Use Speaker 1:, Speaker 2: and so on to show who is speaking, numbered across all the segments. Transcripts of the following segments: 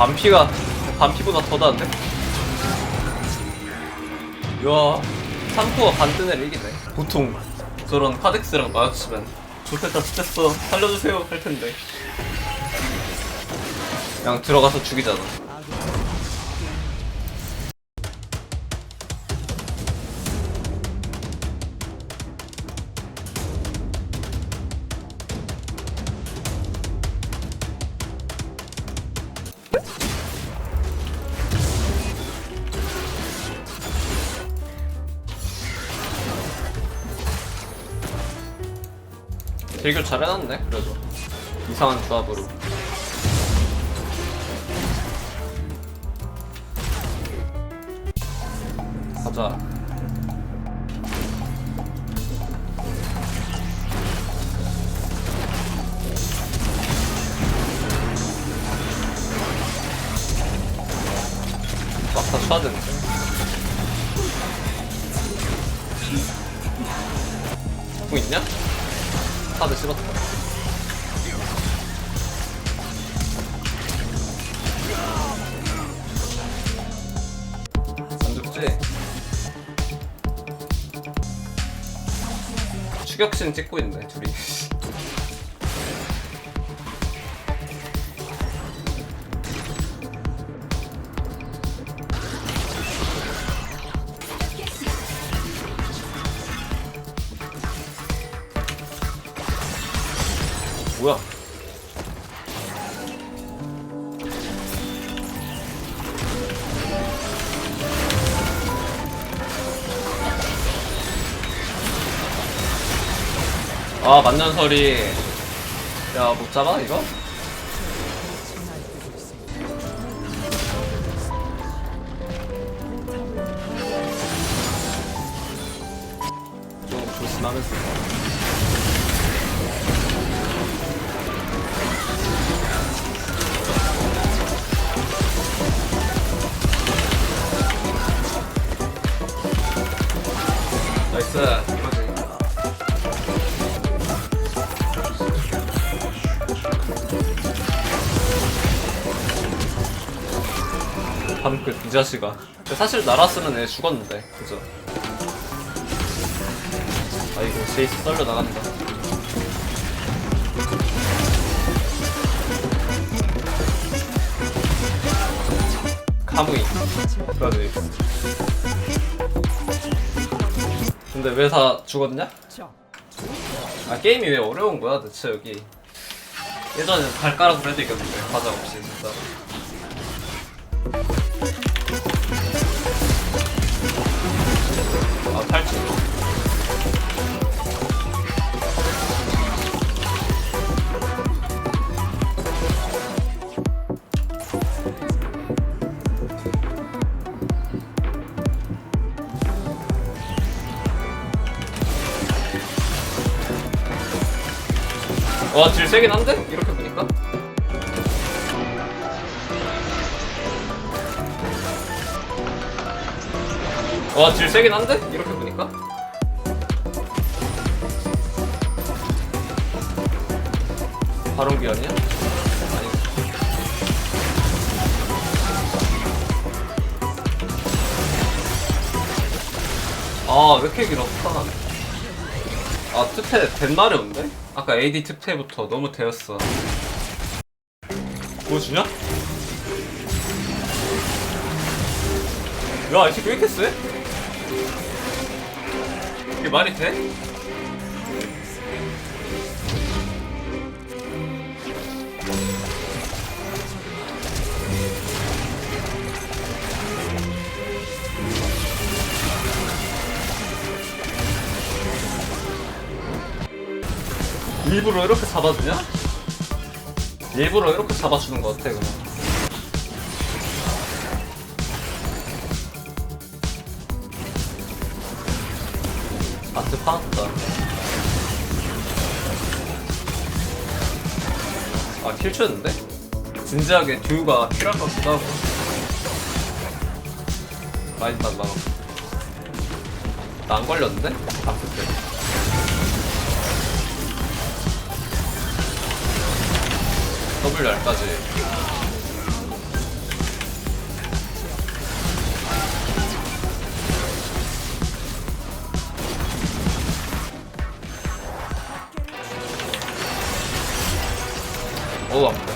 Speaker 1: 반피가 반피보다 더 나은데? 이야 3코어 반드네를 이기네. 보통 저런 파덱스랑 마주치면 좋겠다 좋겠어 살려주세요 할 텐데. 그냥 들어가서 죽이잖아 대결 잘 해놨네 그래도. 이상한 조합으로. 가자. 막다 쳐야 되는데. 뭐 있냐? 카드 씹었다 안? 추격신 찍고 있네 둘이 아 만년설이 야못 잡아 이거? 좀 조심하면서. 나이스 밤끝 이 자식아. 근데 사실 날았으면 애 죽었는데 그죠? 아이고 제이스 떨려 나간다. 카무이. 그러네 근데 왜 다 죽었냐? 아 게임이 왜 어려운 거야 대체 여기? 예전에 발가락으로 해도 이겼는데 과자 없이 진짜 아 탈출 와, 질 세긴 한데? 이렇게 와, 질 세긴 한데? 이렇게 보니까? 바론 기한이야? 아니. 아, 왜 이렇게 길어? 아, 아, 특패 된 날이 없는데? 아까 AD 특패부터 너무 되었어. 보여주냐? 야, 이 새끼 왜 이렇게 세? 이게 말이 돼? 일부러 이렇게 잡아주냐? 일부러 이렇게 잡아주는 것 같아 그냥 파았다. 아 킬 쳤는데? 진지하게 듀가 필요할 것 같기도 하고. 많이 딴다 나안 걸렸는데? 아플 때. WR까지 어우 아프다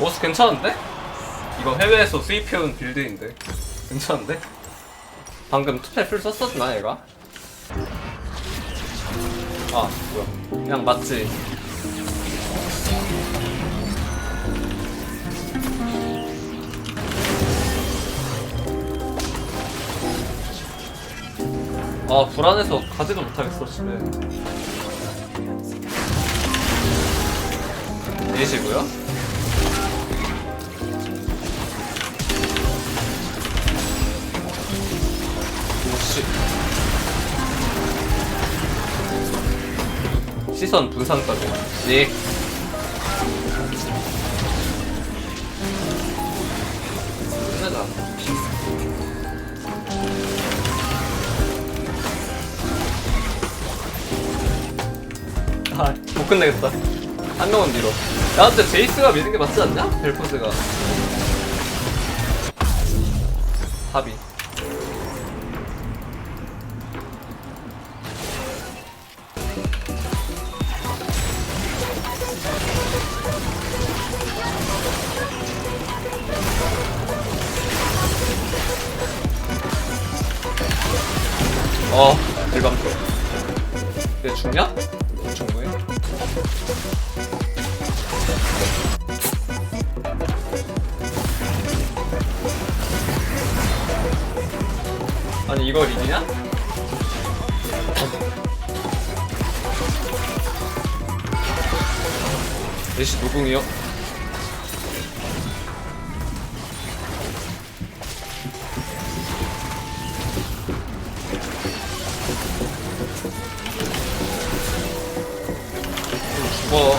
Speaker 1: 오스 괜찮은데? 이거 해외에서 수입해온 빌드인데 괜찮은데? 방금 투패 풀 썼었나 얘가? 아 뭐야 그냥 맞지 아 불안해서 가지도 못하겠어 집에. 4시고요 오씨 시선 분산까지. 예 아 못 끝내겠다. 한 명은 뒤로. 야 근데 제이스가 미는 게 맞지 않냐? 벨포스가. 합이 어 일반표 얘 죽냐? 아니 이걸 이기냐? 내시 노궁이요? 죽어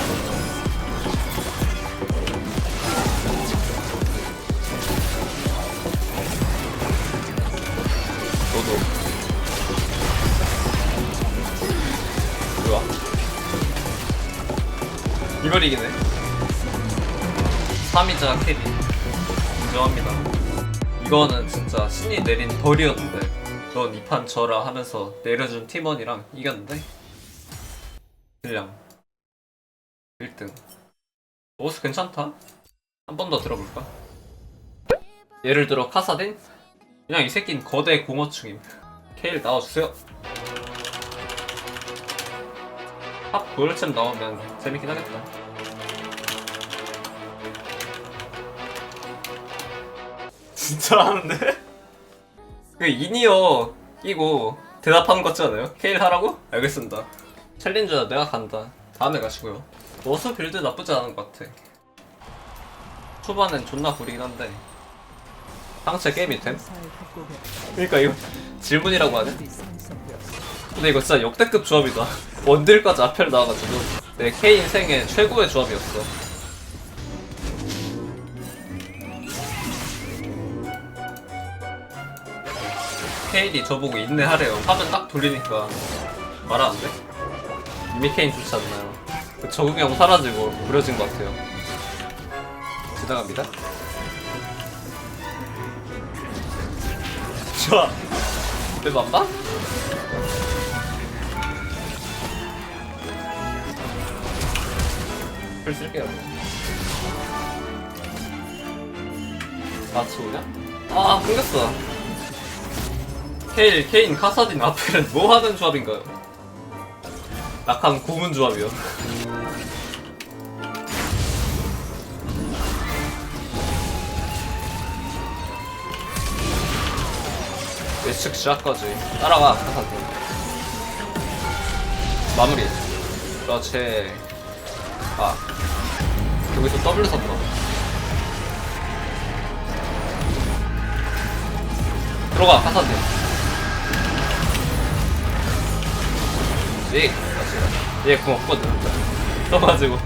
Speaker 1: 너도. 뭐야 이걸 이기네 3이자 캐리. 인정합니다. 이거는 진짜 신이 내린 벌이었는데 넌 이 판 져라 하면서 내려준 팀원이랑 이겼는데? 그냥 1등 오스 괜찮다 한 번 더 들어볼까? 예를 들어 카사딘? 그냥 이 새낀 거대 공허충임 케일 나와주세요 팝 고열챔 나오면 재밌긴 하겠다 진짜 하는데? 그 이니어 끼고 대답하는 것 같지 않아요? 케일 하라고? 알겠습니다 챌린저야 내가 간다 다음에 가시고요 워스 빌드 나쁘지 않은 것 같아 초반엔 존나 구리긴 한데 상체 게임이 됨? 그러니까 이거 질문이라고 하네? 근데 이거 진짜 역대급 조합이다 원딜까지 앞에 나와가지고 내 K 인생의 최고의 조합이었어 케인이 저보고 인내하래요 화면 딱 돌리니까 말 안 돼? 이미 케인 좋지 않나요? 그 적응형 사라지고 무뎌진 것 같아요 지나갑니다 좋아 내 맘마? 풀 쓸게요 오냐? 아 끊겼어 케일, 케인, 카사딘, 아펠은 뭐 하는 조합인가요? 약간 고문 조합이요 예측 시작까지. 따라가 카사딘 마무리. 그렇지 아. 여기서 W 섰다 들어가. 카사딘 얘 맞지 얘궁 없거든. 떠가지고.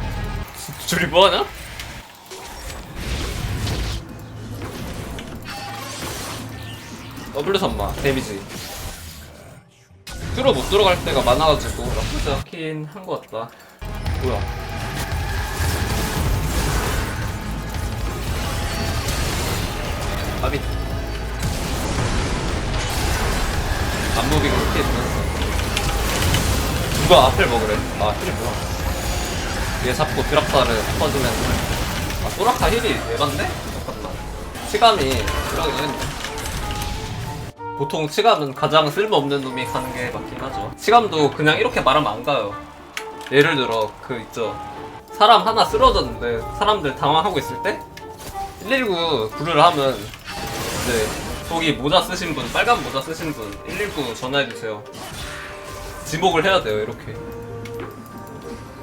Speaker 1: 줄이 뭐하냐? W 선마 데미지. 뚫어 못 들어갈 때가 많아가지고 나쁘지 않긴 한 것 같다. 뭐야? 아비. 무빙으로 피해주면서 누가 앞을 먹으래? 아 힐이구나 얘 잡고 드랍타를 퍼주면 아 소라카 힐이 에반데? 잠깐만. 치감이 이러긴 했네 보통 치감은 가장 쓸모없는 놈이 가는 게 맞긴 하죠. 치감도 그냥 이렇게 말하면 안 가요. 예를 들어 그 있죠. 사람 하나 쓰러졌는데 사람들 당황하고 있을 때 119 부르를 하면 이제 저기 모자 쓰신 분 빨간 모자 쓰신 분 119 전화해 주세요. 지목을 해야 돼요 이렇게.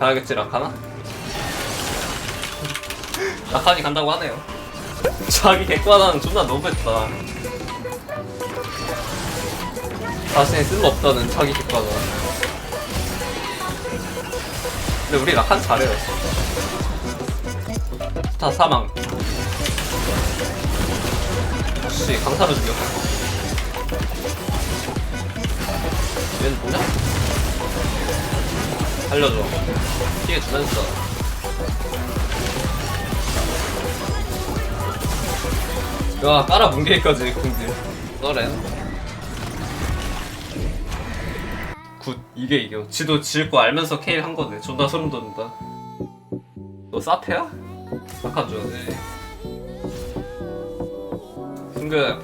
Speaker 1: 가야겠지 라카나? 라칸이 간다고 하네요. 자기 객관하는 존나 너무했다 자신이 쓸모없다는 자기 객관은 근데 우리 라칸 잘해요 다 사망. 역시 강사를 죽여 얘는 뭐냐? 알려줘. 피해 주면서 야 깔아 뭉개기까지 공지. 너렌 굿 이게 이겨 지도 질거 알면서 케일 한 거네 존나 소름 돋는다. 너 사페야? 낙한 줘야지 승급